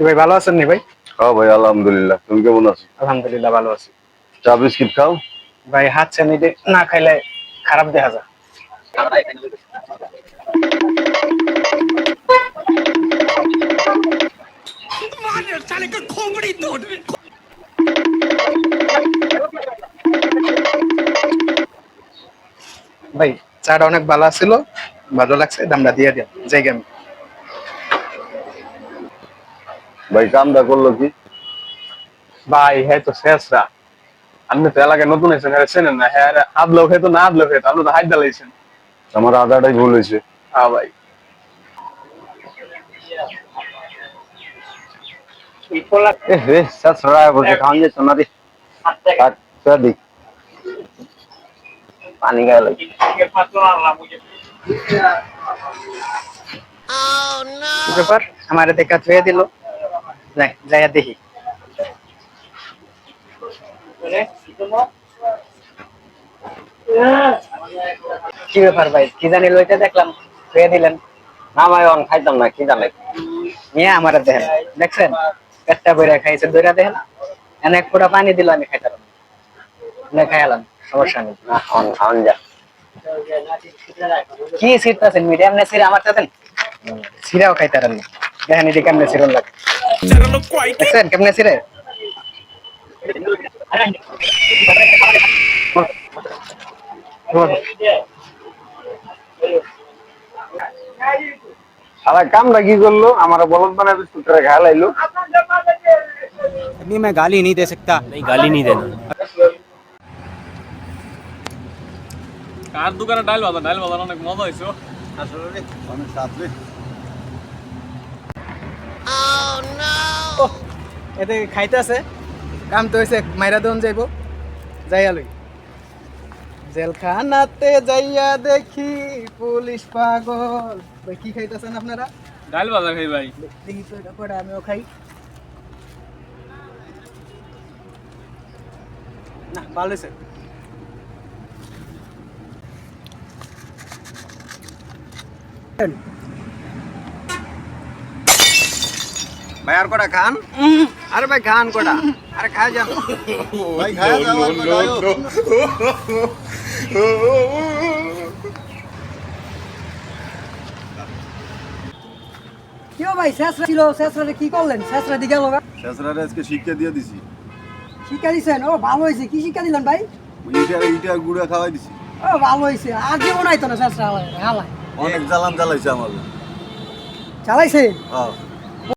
কি ভাই ভালো আছেন নি ভাই? হ্যাঁ ভাই আলহামদুলিল্লাহ। তুমি কেমন আছো? আলহামদুলিল্লাহ ভালো আছি। চা বিস্কিট খাও? ভাই হাত চানি না খাইলে খারাপ দেখা যায়। ভাই চাটা অনেক ভালো ছিল ভালো লাগছে দামটা দিয়ে দিন জায়গা আমি ভাই কামটা করল কি? ভাই হ্যাঁ তো শেষরা। আপনি তো এলাকায় নতুন এসেছেন হ্যাঁ চেনেন না। হ্যাঁ আদলো খেতো না আদলো খেতো আপনি তো হাইট দালাইছেন আমার আদাটাই ভুল হয়েছে। হ্যাঁ ভাই। পানি গায়ে লাগে ব্যাপার? আমার দেখা ধুয়ে দিল। যাই দেখি। কি ব্যাপার ভাই? কি জানি লইতে দেখলাম দিলেন। না ভাই অন খাইতাম না কি জানে। নিয়ে আমার দেখেন। দেখছেন? পেটটা বইরা খাইছে দইরা দেখেন? এনে এক ফোঁটা পানি দিল আমি খাইতাম না খাইলাম সমস্যা নেই। অন খাওয়ান যা। কি সিটটাছেন মিডিয়াম নে সিরা আমার চাতেন সিরাও খাইতারেন দেখেন সিরন লাগে। দেখছেন কেমনে সিরে সারা কামটা কি করলো আমার বলদ বানায় বিস্কুট করে খাওয়া লাইলো अभी मैं गाली नहीं दे सकता नहीं गाली नहीं देना কার দোকানে ডাল বাজার ডাল বাজার অনেক মজা হয়েছে অনেক সাথে এতে খাইতে আছে। কাম তো হয়েছে মাইরা দন যাইব। যাইয়া লই জেলখানাতে যাইয়া দেখি পুলিশ পাগল। কি কি খাইতেছেন আপনারা? ডাল ভাজা খাই ভাই। দেখি তো এটা কটা আমিও খাই। না ভালো হয়েছে ভাই আর কটা খান? আরে ভাই গান কোটা। আরে খায় যাও ভাই খায় যাও কিও ভাই শেষরা ছিল শেষরারে কি করলেন? শেষরা দিকে গেল শেষরারে আজকে শিক্ষা দিয়ে দিছি। শিক্ষা দিছেন? ও ভালো হয়েছে। কি শিক্ষা দিলেন ভাই? ইটা ইটা গুড়া খাওয়াই দিছি। ও ভালো হয়েছে। আগে বনাইতো আইতো না শেষরা হালাই অনেক জ্বালান জ্বালাইছে আমাদের চালাইছে? হ্যাঁ।